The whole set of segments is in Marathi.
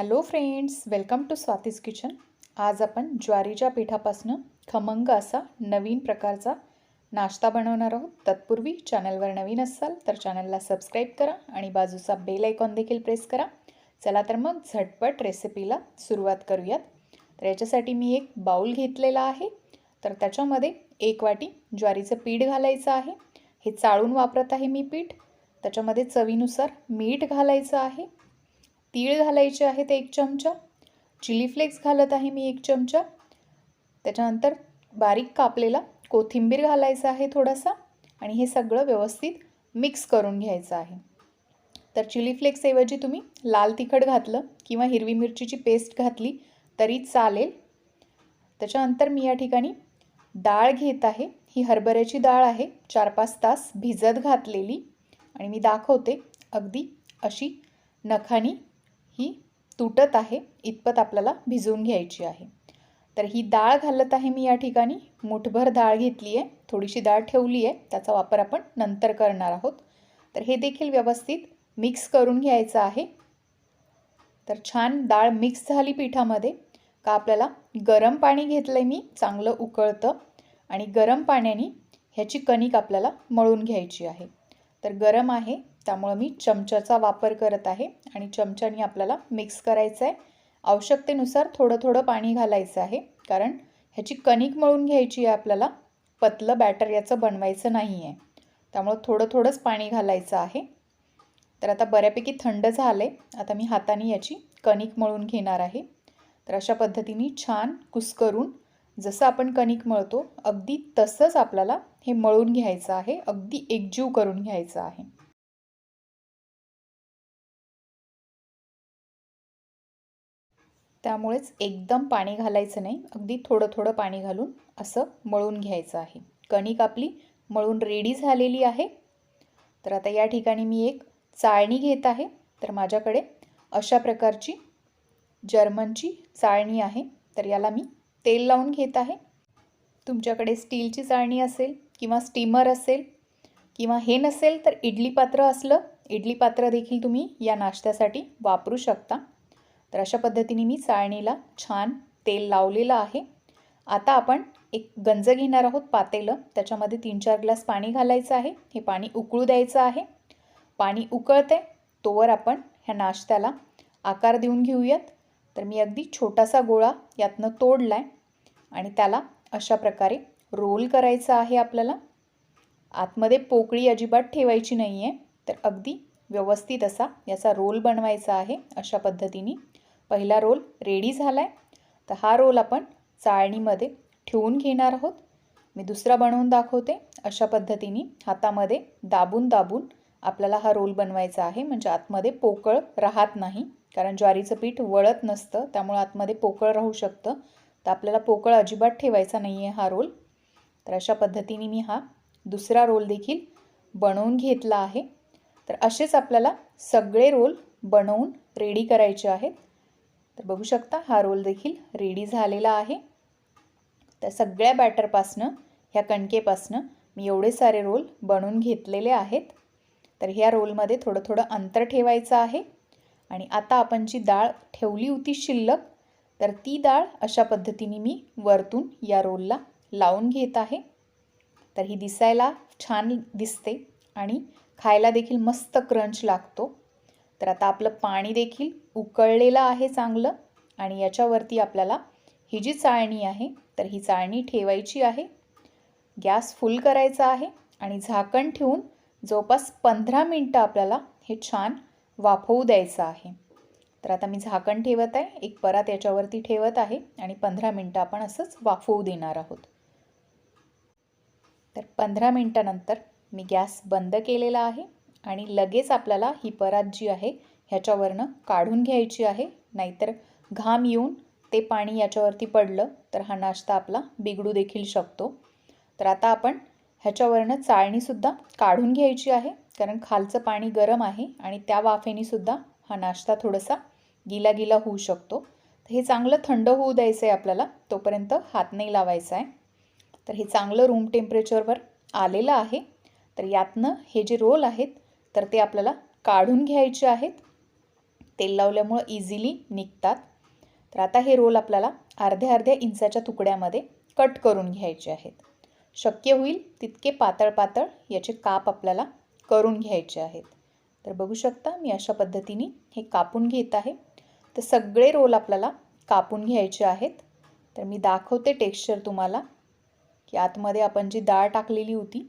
Hello friends welcome to Swati's kitchen आज आपण ज्वारीच्या पिठापासून खमंग असा नवीन प्रकारचा नाश्ता बनवणार आहोत. तत्पूर्वी चॅनलवर नवीन असाल तर चॅनलला सबस्क्राईब करा आणि बाजूचा बेल आयकॉन देखील प्रेस करा. चला तर मग झटपट रेसिपीला सुरुवात करूयात. तर याच्यासाठी मी एक बाऊल घेतलेला आहे. तर त्याच्यामध्ये एक वाटी ज्वारीचं पीठ घालायचं आहे. हे चाळून वापरत आहे मी पीठ. त्याच्यामध्ये चवीनुसार मीठ घालायचं आहे. तीळ घालायचे आहेत एक चमचा. चिली फ्लेक्स घालत आहे मी एक चमचा. त्याच्यानंतर बारीक कापलेला कोथिंबीर घालायचा आहे थोडासा आणि हे सगळं व्यवस्थित मिक्स करून घ्यायचं आहे. तर चिली फ्लेक्सऐवजी तुम्ही लाल तिखट घातलं किंवा हिरवी मिरचीची पेस्ट घातली तरी चालेल. त्याच्यानंतर मी या ठिकाणी डाळ घेत आहे. ही हरभऱ्याची डाळ आहे. चार पाच तास भिजत घातलेली आणि मी दाखवते अगदी अशी नखानी ही तुटत आहे इतपत आपल्याला भिजवून घ्यायची आहे. तर ही डाळ घालत आहे मी या ठिकाणी. मुठभर डाळ घेतली आहे. थोडीशी डाळ ठेवली आहे. त्याचा वापर आपण नंतर करणार आहोत. तर हे देखील व्यवस्थित मिक्स करून घ्यायचं आहे. तर छान डाळ मिक्स झाली पिठामध्ये. का आपल्याला गरम पाणी घेतलं आहे मी चांगलं उकळतं. आणि गरम पाण्याने ह्याची कणिक आपल्याला मळून घ्यायची आहे. तर गरम आहे त्यामुळं मी चमच्याचा वापर करत आहे आणि चमच्याने आपल्याला मिक्स करायचं आहे. आवश्यकतेनुसार थोडं थोडं पाणी घालायचं आहे कारण ह्याची कणिक मळून घ्यायची आहे आपल्याला पतलं बॅटर याचं बनवायचं नाही आहे त्यामुळं थोडं थोडंच पाणी घालायचं आहे. तर आता बऱ्यापैकी थंड झालं आहे आता मी हाताने याची कणिक मळून घेणार आहे. तर अशा पद्धतीने छान कुस्करून जसं आपण कणिक मळतो अगदी तसंच आपल्याला हे मळून घ्यायचं आहे अगदी एकजीव करून घ्यायचं आहे. त्यामुळेच एकदम पाणी घालायचं नाही अगदी थोडं थोडं पाणी घालून असं मळून घ्यायचं आहे. कणिक आपली मळून रेडी झालेली आहे. तर आता या ठिकाणी मी एक चाळणी घेत आहे. तर माझ्याकडे अशा प्रकारची जर्मनची चाळणी आहे. तर याला मी तेल लावून घेत आहे. तुमच्याकडे स्टीलची चाळणी असेल किंवा स्टीमर असेल किंवा हे नसेल तर इडली पात्र असलं इडली पात्र देखील तुम्ही या नाश्त्यासाठी वापरू शकता. तर अशा पद्धतीने मी चाळणीला छान तेल लावलेलं आहे. आता आपण एक गंज घेणार आहोत पातेलं. त्याच्यामध्ये तीन चार ग्लास पाणी घालायचं आहे. हे पाणी उकळू द्यायचं आहे. पाणी उकळते तोवर आपण ह्या नाश्त्याला आकार देऊन घेऊयात. तर मी अगदी छोटासा गोळा यातनं तोडला आहे आणि त्याला अशा प्रकारे रोल करायचा आहे आपल्याला. आतमध्ये पोकळी अजिबात ठेवायची नाही आहे तर अगदी व्यवस्थित असा याचा रोल बनवायचा आहे अशा पद्धतीने. पहिला रोल रेडी झाला आहे तर हा रोल आपण चाळणीमध्ये ठेवून घेणार आहोत. मी दुसरा बनवून दाखवते. अशा पद्धतीने हातामध्ये दाबून दाबून आपल्याला हा रोल बनवायचा आहे. म्हणजे आतमध्ये पोकळ राहत नाही. कारण ज्वारीचं पीठ वळत नसतं. त्यामुळे आतमध्ये पोकळ राहू शकतं. तर आपल्याला पोकळ अजिबात ठेवायचा नाही आहे हा रोल. तर अशा पद्धतीने मी हा दुसरा रोल देखील बनवून घेतला आहे. तर असेच आपल्याला सगळे रोल बनवून रेडी करायचे आहेत. तर बघू शकता हा रोल देखील रेडी झालेला आहे. तर सगळ्या बॅटरपासनं ह्या कणकेपासनं मी एवढे सारे रोल बनवून घेतलेले आहेत. तर ह्या रोलमध्ये थोडं थोडं अंतर ठेवायचं आहे. आणि आता आपण जी डाळ ठेवली होती शिल्लक तर ती डाळ अशा पद्धतीने मी वरतून या रोलला लावून घेत आहे. तर ही दिसायला छान दिसते आणि खायला देखील मस्त क्रंच लागतो. तर आता आपलं पाणी देखील उकळलेलं आहे चांगलं आणि याच्यावरती आपल्याला ही जी चाळणी आहे तर ही चाळणी ठेवायची आहे. गॅस फुल करायचा आहे आणि झाकण ठेवून जवळपास पंधरा मिनटं आपल्याला हे छान वाफवू द्यायचं आहे. तर आता मी झाकण ठेवत आहे एक परात याच्यावरती ठेवत आहे आणि पंधरा मिनटं आपण असंच वाफवू देणार आहोत. तर पंधरा मिनटानंतर मी गॅस बंद केलेला आहे आणि लगेच आपल्याला ही परात जी आहे ह्याच्यावरनं काढून घ्यायची आहे. नाहीतर घाम येऊन ते पाणी याच्यावरती पडलं तर हा नाश्ता आपला बिघडू देखील शकतो. तर आता आपण ह्याच्यावरनं चाळणीसुद्धा काढून घ्यायची आहे कारण खालचं पाणी गरम आहे आणि त्या वाफेनीसुद्धा हा नाश्ता थोडासा गिला गिला होऊ शकतो. तर हे चांगलं थंड होऊ द्यायचं आहे आपल्याला तोपर्यंत हात नाही लावायचा आहे तर हे चांगलं रूम टेम्परेचरवर आलेलं आहे. तर यातनं हे जे रोल आहेत तर ते आपल्याला काढून घ्यायचे आहेत. तेल लावल्यामुळं इझिली निघतात. तर आता हे रोल आपल्याला अर्ध्या अर्ध्या इंचाच्या तुकड्यामध्ये कट करून घ्यायचे आहेत. शक्य होईल तितके पातळ पातळ याचे काप आपल्याला करून घ्यायचे आहेत. तर बघू शकता मी अशा पद्धतीने हे कापून घेत आहे. तर सगळे रोल आपल्याला कापून घ्यायचे आहेत. तर मी दाखवते टेक्स्चर तुम्हाला. की आतमध्ये आपण जी डाळ टाकलेली होती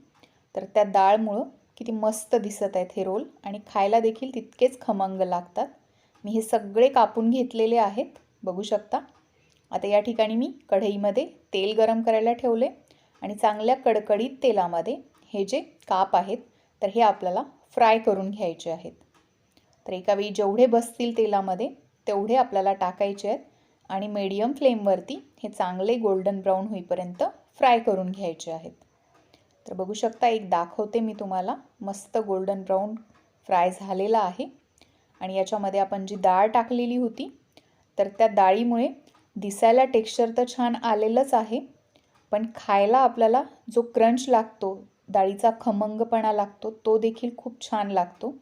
तर त्या डाळमुळं किती मस्त दिसत आहेत हे रोल. आणि खायला देखील तितकेच खमंग लागतात. मी हे सगळे कापून घेतलेले आहेत बघू शकता. आता या ठिकाणी मी कढईमध्ये तेल गरम करायला ठेवले आणि चांगल्या कडकडीत तेलामध्ये हे जे काप आहेत तर हे आपल्याला फ्राय करून घ्यायचे आहेत. तर एका वेळी जेवढे बसतील तेलामध्ये तेवढे आपल्याला टाकायचे आहेत. आणि मीडियम फ्लेमवरती हे चांगले गोल्डन ब्राऊन होईपर्यंत फ्राय करून घ्यायचे आहेत. तर बघू शकता एक दाखवते मी तुम्हाला. मस्त गोल्डन ब्राऊन फ्राय झालेला आहे. आणि याच्यामध्ये आपण जी डाळ टाकलेली होती तर त्या डाळीमुळे दिसायला टेक्स्चर तर छान आलेलंच आहे. पण खायला आपल्याला जो क्रंच लागतो डाळीचा खमंगपणा लागतो तो देखील खूप छान लागतो.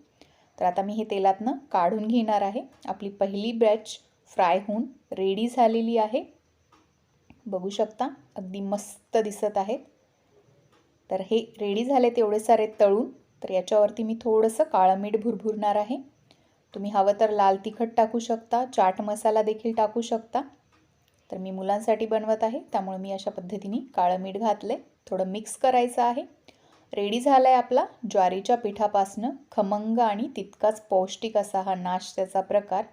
तर आता मी हे तेलातनं काढून घेणार आहे. आपली पहिली बॅच फ्राय होऊन रेडी झालेली आहे. बघू शकता. अगदी मस्त दिसत आहेत. तर हे रेडी झाले तेवढे सारे तळून. तर याच्यावरती मी थोडंसं काळं मीठ भुरभुरणार आहे. तुम्ही हवं तर लाल तिखट टाकू शकता. चाट मसाला देखील टाकू शकता. तर मी मुलांसाठी बनवत आहे. त्यामुळे मी अशा पद्धतीने काळं मीठ घातलं आहे थोडं मिक्स करायचं आहे. रेडी झाला आहे आपला ज्वारीच्या पिठापासनं. खमंग आणि तितकाच पौष्टिक असा हा नाश्त्याचा प्रकार.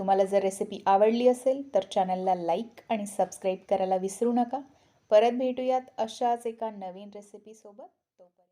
तुम्हाला जर रेसिपी आवडली असेल तर चॅनलला लाईक आणि सबस्क्राईब करायला विसरू नका. परत भेटूयात अशाच एका नवीन रेसिपीसोबत